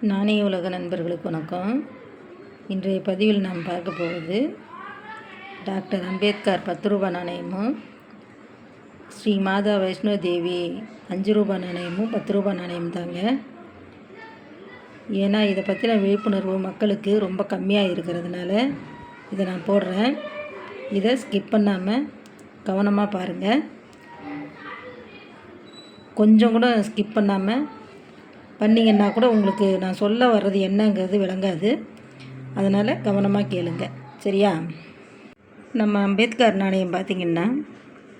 நாணய உலக நண்பர்களுக்கு வணக்கம். இன்றைய பதிவில் நாம் பார்க்க போவது டாக்டர் அம்பேத்கர் பத்து ரூபாய் நாணயமும் ஸ்ரீ மாதா வைஷ்ணோ தேவி அஞ்சு ரூபாய் நாணயமும் பத்து ரூபாய் நாணயம் தாங்க. ஏன்னா இதை பற்றின விழிப்புணர்வு மக்களுக்கு ரொம்ப கம்மியாக இருக்கிறதுனால இதை நான் போடுறேன். இதை ஸ்கிப் பண்ணாமல் கவனமாக பாருங்கள் கொஞ்சம் கூட ஸ்கிப் பண்ணாமல் பண்ணிங்கன்னா கூட உங்களுக்கு நான் சொல்ல வர்றது என்னங்கிறது விளங்காது. அதனால் கவனமாக கேளுங்க. சரியா? நம்ம அம்பேத்கர் நாணயம் பார்த்திங்கன்னா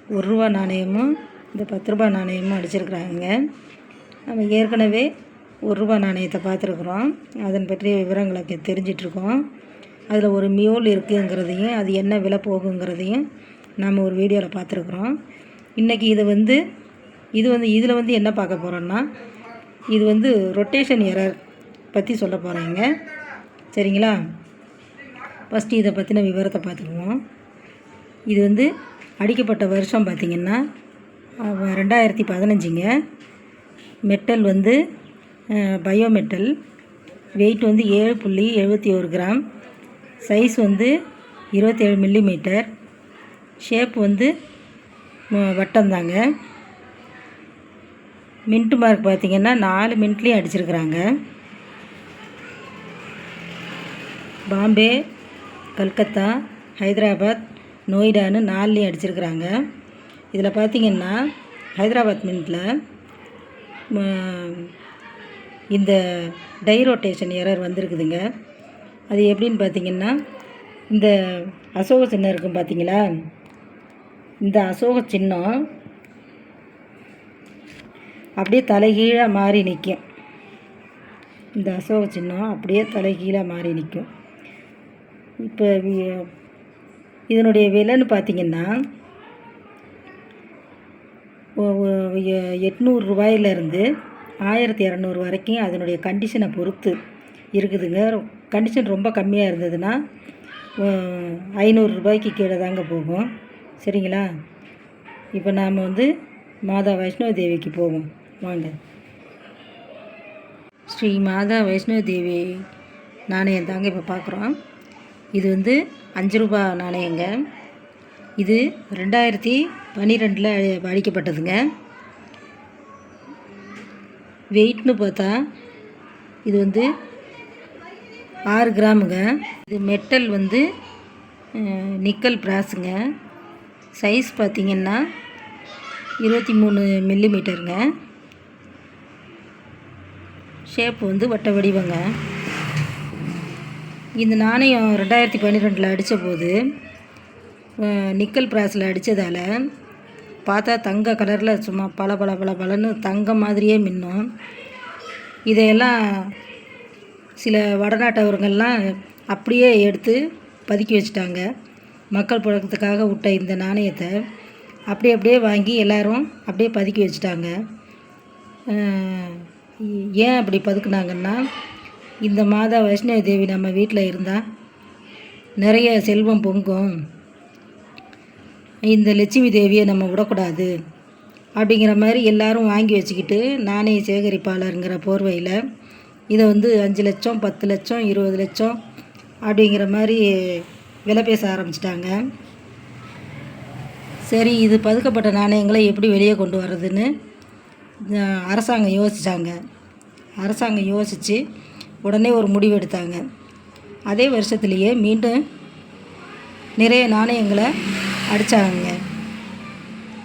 ஒரு ரூபா நாணயமும் இந்த பத்து ரூபா நாணயமும் அடிச்சிருக்கிறாங்க. நம்ம ஏற்கனவே ஒரு ரூபா நாணயத்தை பார்த்துருக்குறோம் அதன் பற்றிய விவரங்களை தெரிஞ்சிட்ருக்கோம். அதில் ஒரு மியூல் இருக்குங்கிறதையும் அது என்ன விலை போகுங்கிறதையும் நாம் ஒரு வீடியோவில் பார்த்துருக்குறோம் இன்றைக்கி இதை வந்து இது வந்து இதில் வந்து என்ன பார்க்க போகிறோன்னா இது வந்து ரொட்டேஷன் எரர் பற்றி சொல்ல போகிறேங்க சரிங்களா? ஃபஸ்ட்டு இதை பற்றின விவரத்தை பார்த்துக்குவோம். இது வந்து அடிக்கப்பட்ட வருஷம் பார்த்திங்கன்னா ரெண்டாயிரத்தி பதினஞ்சுங்க. மெட்டல் வந்து பயோமெட்டல் வெயிட் வந்து ஏழு புள்ளி எழுபத்தி ஒரு கிராம். சைஸ் வந்து இருபத்தேழு மில்லிமீட்டர் ஷேப் வந்து வட்டம்தாங்க. மின்ட் மார்க் பார்த்தீங்கன்னா நாலு மின்ட்லேயும் அடிச்சிருக்கிறாங்க. பாம்பே கல்கத்தா ஹைதராபாத் நொய்டான்னு நாலுலேயும் அடிச்சிருக்கிறாங்க. இதில் பார்த்தீங்கன்னா ஹைதராபாத் மின்ட்டில் இந்த டை ரொட்டேஷன் எரர் வந்திருக்குதுங்க. அது எப்படின்னு பார்த்தீங்கன்னா இந்த அசோக சின்னம் இருக்கும் பார்த்தீங்களா இந்த அசோக சின்னம் அப்படியே தலைகீழாக மாறி நிற்கும் இந்த அசோக சின்னம் அப்படியே தலைகீழாக மாறி நிற்கும் இப்போ இதனுடைய விலைன்னு பார்த்தீங்கன்னா எட்நூறு ரூபாயிலேருந்து ஆயிரத்தி இரநூறு வரைக்கும் அதனுடைய கண்டிஷனை பொறுத்து இருக்குதுங்க. கண்டிஷன் ரொம்ப கம்மியாக இருந்ததுன்னா ஐநூறு ரூபாய்க்கு கீழே தாங்க போகும். சரிங்களா? இப்போ நாம் வந்து மாதா வைஷ்ணவ தேவிக்கு போவோம். வாங்க. ஸ்ரீ மாதா வைஷ்ணவ தேவி நாணயம் தாங்க இப்போ பார்க்குறோம் இது வந்து அஞ்சு ரூபா நாணயங்க. இது ரெண்டாயிரத்தி பன்னிரெண்டில் அடிக்கப்பட்டதுங்க வெயிட்னு பார்த்தா இது வந்து ஆறு கிராமுங்க. இது மெட்டல் வந்து நிக்கல் பிராஸுங்க. சைஸ் பார்த்திங்கன்னா இருபத்தி மூணு மில்லிமீட்டருங்க. ஷேப் வந்து வட்ட வடிவங்க. இந்த நாணயம் ரெண்டாயிரத்தி பன்னிரெண்டில் அடித்த போது நிக்கல் பிராஸில் அடித்ததால் பார்த்தா தங்க கலரில் சும்மா பல பல பல பலன்னு தங்கம் மாதிரியே மின்னும். இதையெல்லாம் சில வடநாட்டவர்கள்லாம் அப்படியே எடுத்து பதுக்கி வச்சுட்டாங்க. மக்கள் புழக்கத்துக்காக விட்ட இந்த நாணயத்தை அப்படியே அப்படியே வாங்கி எல்லோரும் அப்படியே பதுக்கி வச்சுட்டாங்க. ஏன் அப்படி பதுக்குனாங்கன்னா இந்த மாதா வைஷ்ணவ தேவி நம்ம வீட்டில் இருந்தால் நிறைய செல்வம் பொங்கும். இந்த லட்சுமி தேவியை நம்ம விடக்கூடாது அப்படிங்கிற மாதிரி எல்லாரும் வாங்கி வச்சுக்கிட்டு நாணய சேகரிப்பாளருங்கிற போர்வையில் இதை வந்து அஞ்சு லட்சம் பத்து லட்சம் இருபது லட்சம் அப்படிங்கிற மாதிரி விலை பேச ஆரம்பிச்சிட்டாங்க. சரி இது பதுக்கப்பட்ட நாணயங்களை எப்படி வெளியே கொண்டு வர்றதுன்னு அரசாங்கம் யோசித்தாங்க அரசாங்கம் யோசித்து உடனே ஒரு முடிவு எடுத்தாங்க. அதே வருஷத்துலேயே மீண்டும் நிறைய நாணயங்களை அடித்தாங்க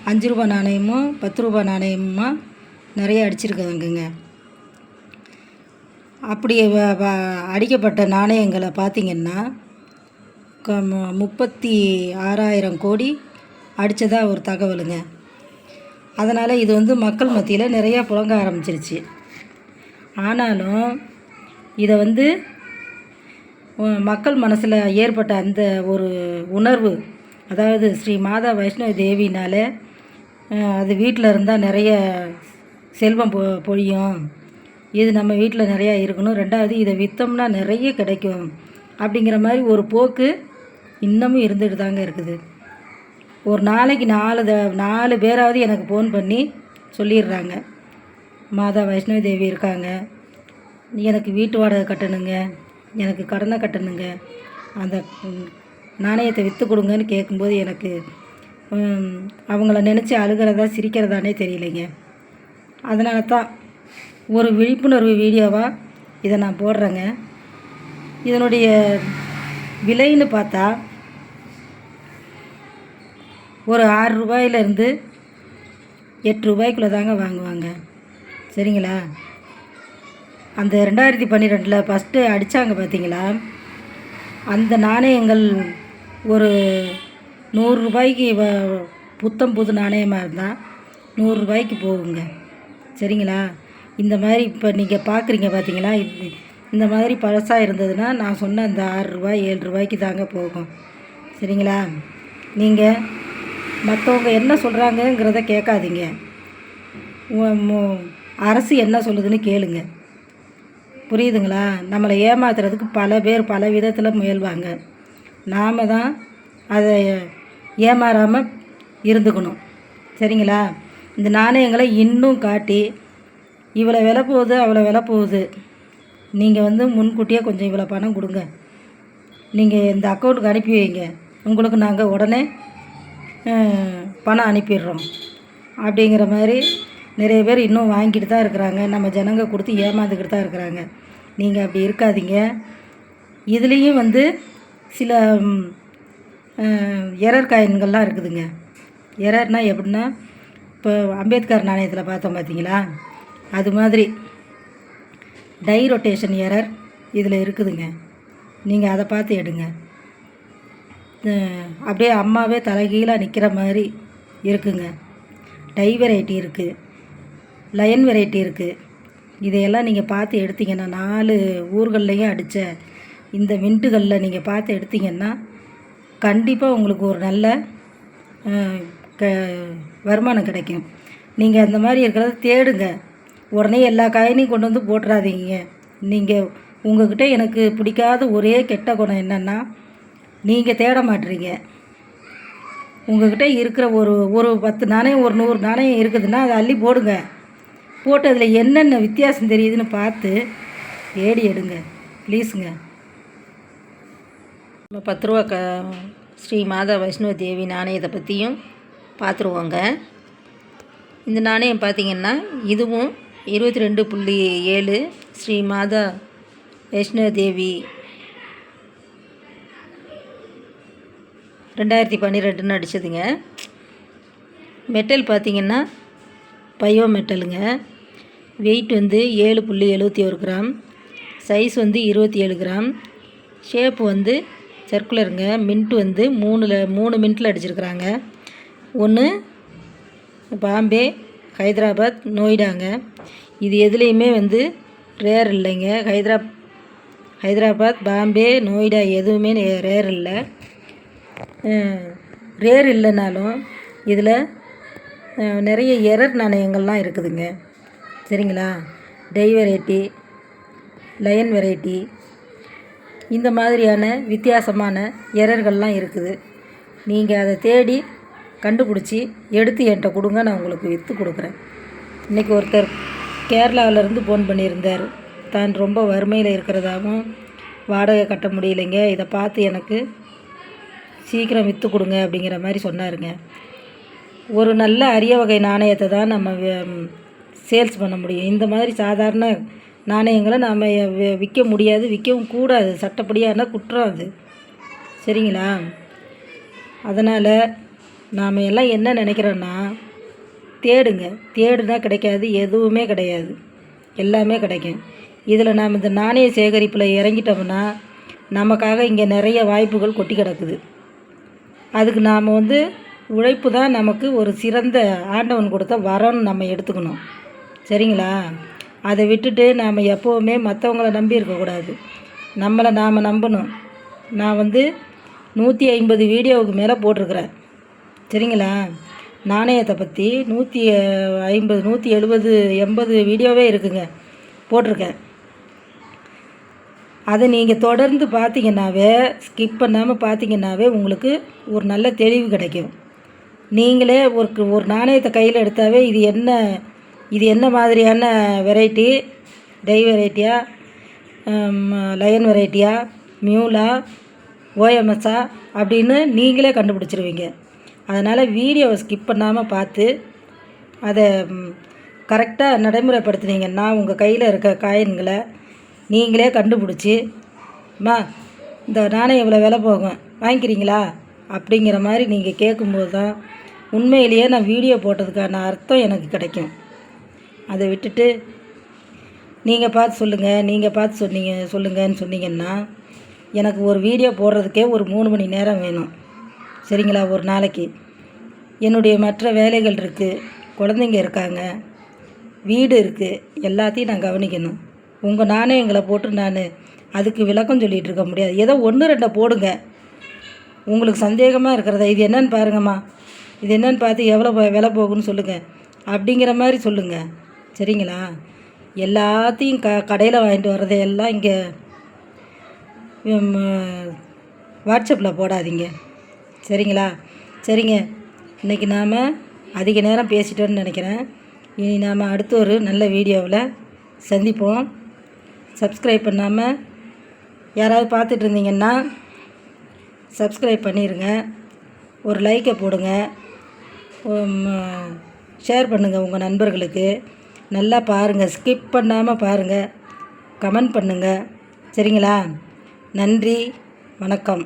அஞ்சு ரூபா நாணயமும் பத்து ரூபா நாணயமும் நிறைய அடிச்சிருக்காங்கங்க. அப்படி வ- அடிக்கப்பட்ட நாணயங்களை பார்த்திங்கன்னா க- முப்பத்தி ஆறாயிரம் கோடி அடித்ததா ஒரு தகவலுங்க. அதனால் இது வந்து மக்கள் மத்தியில் நிறையா புழங்க ஆரம்பிச்சிருச்சு. ஆனாலும் இதை வந்து மக்கள் மனசில் ஏற்பட்ட அந்த ஒரு உணர்வு அதாவது ஸ்ரீ மாதா வைஷ்ணவ தேவினால் அது வீட்டில் இருந்தால் நிறைய செல்வம் பொ பொழியும். இது நம்ம வீட்டில் நிறையா இருக்கணும். ரெண்டாவது இதை விற்றோம்னா நிறைய கிடைக்கும். அப்படிங்கிற மாதிரி ஒரு போக்கு இன்னமும் இருந்துட்டு தாங்க இருக்குது. ஒரு நாளைக்கு நாலு த நாலு பேராவது எனக்கு ஃபோன் பண்ணி சொல்லிடுறாங்க. மாதா வைஷ்ணவி தேவி இருக்காங்க. எனக்கு வீட்டு வாடகை கட்டணுங்க. எனக்கு கடனை கட்டணுங்க. அந்த நாணயத்தை விற்று கொடுங்கன்னு கேட்கும்போது எனக்கு அவங்கள நினச்சி அழுகிறதா சிரிக்கிறதானே தெரியலைங்க. அதனால தான் ஒரு விழிப்புணர்வு வீடியோவாக இதை நான் போடுறேங்க. இதனுடைய விலைன்னு பார்த்தா ஒரு ஆறு ரூபாயிலேருந்து எட்டு ரூபாய்க்குள்ளே தாங்க வாங்குவாங்க. சரிங்களா? அந்த ரெண்டாயிரத்தி பன்னிரெண்டில் ஃபஸ்ட்டு அடித்தாங்க பார்த்தீங்களா அந்த நாணயங்கள் ஒரு நூறுரூபாய்க்கு வ- புத்தம் புது நாணயமாக இருந்தால் நூறுரூபாய்க்கு போகுங்க. சரிங்களா? இந்த மாதிரி இப்போ நீங்கள் பார்க்குறீங்க பார்த்தீங்களா இது இந்த மாதிரி பழசாக இருந்ததுன்னா நான் சொன்ன இந்த ஆறு ரூபாய் ஏழு ரூபாய்க்கு தாங்க போகும். சரிங்களா? நீங்கள் மற்றவங்க என்ன சொல்கிறாங்கங்கிறத கேட்காதீங்க. அரசு என்ன சொல்லுதுன்னு கேளுங்க. புரியுதுங்களா? நம்மளை ஏமாத்துறதுக்கு பல பேர் பல விதத்தில் முயல்வாங்க. நாம் தான் அதை ஏமாறாமல் இருந்துக்கணும். சரிங்களா? இந்த நாணயங்களை இன்னும் காட்டி இவ்வளோ விலை போகுது அவ்வளோ விலை போகுது. நீங்கள் வந்து முன்கூட்டியே கொஞ்சம் இவ்வளோ பணம் கொடுங்க. நீங்கள் இந்த அக்கௌண்ட்டுக்கு அனுப்பி வைங்க. உங்களுக்கு நாங்கள் உடனே பணம் அனுப்பிடுறோம் அப்படிங்கிற மாதிரி நிறைய பேர் இன்னும் வாங்கிட்டு தான் இருக்கிறாங்க. நம்ம ஜனங்க கொடுத்து ஏமாந்துக்கிட்டு தான் இருக்கிறாங்க. நீங்கள் அப்படி இருக்காதீங்க. இதுலேயும் வந்து சில எரர் காயின்கள்லாம் இருக்குதுங்க. எரர்னால் எப்படின்னா இப்போ அம்பேத்கர் நாணயத்தில் பார்த்தோம் பார்த்தீங்களா அது மாதிரி டை ரொட்டேஷன் எரர் இதில் இருக்குதுங்க. நீங்கள் அதை பார்த்து எடுங்க. அப்படியே அம்மாவே தலைகீழாக நிற்கிற மாதிரி இருக்குங்க. டை வெரைட்டி இருக்குது லயன் வெரைட்டி இருக்குது இதையெல்லாம் நீங்கள் பார்த்து எடுத்தீங்கன்னா நாலு ஊர்கள்லையும் அடித்த இந்த மின்ட்டுகளில் நீங்கள் பார்த்து எடுத்திங்கன்னா கண்டிப்பாக உங்களுக்கு ஒரு நல்ல க வருமானம் கிடைக்கும். நீங்கள் அந்த மாதிரி இருக்கிறத தேடுங்க. உடனே எல்லா காயினையும் கொண்டு வந்து போட்டுறாதீங்க. நீங்கள் உங்கள்கிட்ட எனக்கு பிடிக்காத ஒரே கெட்ட குணம் என்னென்னா நீங்கள் தேட மாட்டுறீங்க உங்கள்கிட்ட இருக்கிற ஒரு ஒரு பத்து நாணயம் ஒரு நூறு நாணயம் இருக்குதுன்னா அதை அள்ளி போடுங்க. போட்டு அதில் என்னென்ன வித்தியாசம் தெரியுதுன்னு பார்த்து தேடி எடுங்க. ப்ளீஸுங்க. நம்ம பத்து ரூபா க ஸ்ரீ மாதா வைஷ்ணவ தேவி நாணயத்தை பற்றியும் பார்த்துருவோங்க. இந்த நாணயம் பார்த்தீங்கன்னா இதுவும் இருபத்தி ரெண்டு புள்ளி ஏழு ஸ்ரீ மாதா வைஷ்ணவ தேவி ரெண்டாயிரத்தி பன்னிரெண்டுன்னு அடிச்சதுங்க மெட்டல் பார்த்தீங்கன்னா பயோ மெட்டலுங்க. வெயிட் வந்து ஏழு புள்ளி எழுபத்தி ஒரு கிராம். சைஸ் வந்து இருபத்தி ஏழு கிராம். ஷேப் வந்து சர்க்குலருங்க மின்ட் வந்து மூணில் மூணு மின்ட்டில் அடிச்சிருக்கிறாங்க. ஒன்று பாம்பே ஹைதராபாத் நோய்டாங்க. இது எதுலேயுமே வந்து ரேர் இல்லைங்க. ஹைதரா ஹைதராபாத் பாம்பே நோய்டா எதுவுமே ரேர் இல்லை. ரேர் இல்லைனாலும் இதில் நிறைய எரர் நாணயங்கள்லாம் இருக்குதுங்க. சரிங்களா? டை வெரைட்டி லயன் வெரைட்டி இந்த மாதிரியான வித்தியாசமான எரர்கள்லாம் இருக்குது. நீங்கள் அதை தேடி கண்டுபிடிச்சி எடுத்து என்கிட்ட கொடுங்க நான் உங்களுக்கு விற்று கொடுக்குறேன். இன்றைக்கி ஒருத்தர் கேரளாவிலேருந்து ஃபோன் பண்ணியிருந்தார். தான் ரொம்ப வறுமையில் இருக்கிறதாகவும் வாடகை கட்ட முடியலைங்க. இதை பார்த்து எனக்கு சீக்கிரம் விற்று கொடுங்க அப்படிங்கிற மாதிரி சொன்னாருங்க. ஒரு நல்ல அரிய வகை நாணயத்தை தான் நம்ம சேல்ஸ் பண்ண முடியும். இந்த மாதிரி சாதாரண நாணயங்களை நாம் விற்க முடியாது விற்கவும் கூடாது. சட்டப்படியான குற்றம் அது. சரிங்களா? அதனால் நாம் எல்லாம் என்ன நினைக்கிறோன்னா தேடுங்க. தேடுனா கிடைக்காது எதுவுமே கிடையாது. எல்லாமே கிடைக்கும். இதில் நாம் இந்த நாணய சேகரிப்பில் இறங்கிட்டோம்னா நமக்காக இங்கே நிறைய வாய்ப்புகள் கொட்டி கிடக்குது. அதுக்கு நாம் வந்து உழைப்பு தான் நமக்கு ஒரு சிறந்த ஆண்டவன் கொடுத்த வரம்னு நம்ம எடுத்துக்கணும். சரிங்களா? அதை விட்டுட்டு நாம் எப்போவுமே மற்றவங்கள நம்பி இருக்கக்கூடாது நம்மளை நாம் நம்பணும். நான் வந்து நூற்றி ஐம்பது வீடியோவுக்கு மேலே போட்டிருக்கிறேன். சரிங்களா? நாணயத்தை பற்றி நூற்றி ஐம்பது நூற்றி எழுபது எண்பது வீடியோவே இருக்குங்க. போட்டிருக்கேன். அதை நீங்கள் தொடர்ந்து பார்த்தீங்கன்னாவே ஸ்கிப் பண்ணாமல் பார்த்தீங்கன்னாவே உங்களுக்கு ஒரு நல்ல தெளிவு கிடைக்கும். நீங்களே ஒரு ஒரு நாணயத்தை கையில் எடுத்தாவே இது என்ன இது என்ன மாதிரியான வெரைட்டி டை வெரைட்டியா லயன் வெரைட்டியா மியூலா ஓஎம்எஸ்ஸா அப்படின்னு நீங்களே கண்டுபிடிச்சிருவீங்க. அதனால் வீடியோவை ஸ்கிப் பண்ணாமல் பார்த்து அதை கரெக்டாக நடைமுறைப்படுத்துனீங்கன்னா உங்கள் கையில் இருக்க காயின்களை நீங்களே கண்டுபிடிச்சி அம்மா இந்த நாணயம் இவ்வளோ விலை போகும் வாங்கிக்கிறீங்களா? அப்படிங்கிற மாதிரி நீங்கள் கேட்கும்போது தான் உண்மையிலேயே நான் வீடியோ போட்டதுக்கான அர்த்தம் எனக்கு கிடைக்கும். அதை விட்டுட்டு நீங்கள் பார்த்து சொல்லுங்கள் நீங்கள் பார்த்து சொன்னீங்க சொல்லுங்கன்னு சொன்னீங்கன்னா எனக்கு ஒரு வீடியோ போடுறதுக்கே ஒரு மூணு மணி நேரம் வேணும். சரிங்களா ஒரு நாளைக்கு. என்னுடைய மற்ற வேலைகள் இருக்குது குழந்தைங்க இருக்காங்க வீடு இருக்குது எல்லாத்தையும் நான் கவனிக்கணும். உங்கள் நாணயங்களை போட்டு நான் அதுக்கு விளக்கம் சொல்லிகிட்டு இருக்க முடியாது. ஏதோ ஒன்று ரெண்டை போடுங்க. உங்களுக்கு சந்தேகமாக இருக்கிறத? இது என்னன்னு பாருங்கம்மா. இது என்னன்னு பார்த்து எவ்வளோ விலை போகுன்னு சொல்லுங்கள் அப்படிங்கிற மாதிரி சொல்லுங்கள் சரிங்களா? எல்லாத்தையும் க கடையில் வாங்கிட்டு வர்றதையெல்லாம் இங்கே வாட்ஸ்அப்பில் போடாதீங்க. சரிங்களா? சரிங்க. இன்றைக்கி நாம் அதிக நேரம் பேசிட்டோன்னு நினைக்கிறேன். இனி நாம் அடுத்த ஒரு நல்ல வீடியோவில் சந்திப்போம். சப்ஸ்கிரைப் பண்ணாமல் யாராவது பார்த்துட்டு இருந்தீங்கன்னா சப்ஸ்கிரைப் பண்ணிடுங்க ஒரு லைக்கை போடுங்க. ஷேர் பண்ணுங்கள் உங்கள் நண்பர்களுக்கு. நல்லா பாருங்கள் ஸ்கிப் பண்ணாமல் பாருங்கள் கமெண்ட் பண்ணுங்கள் சரிங்களா? நன்றி. வணக்கம்.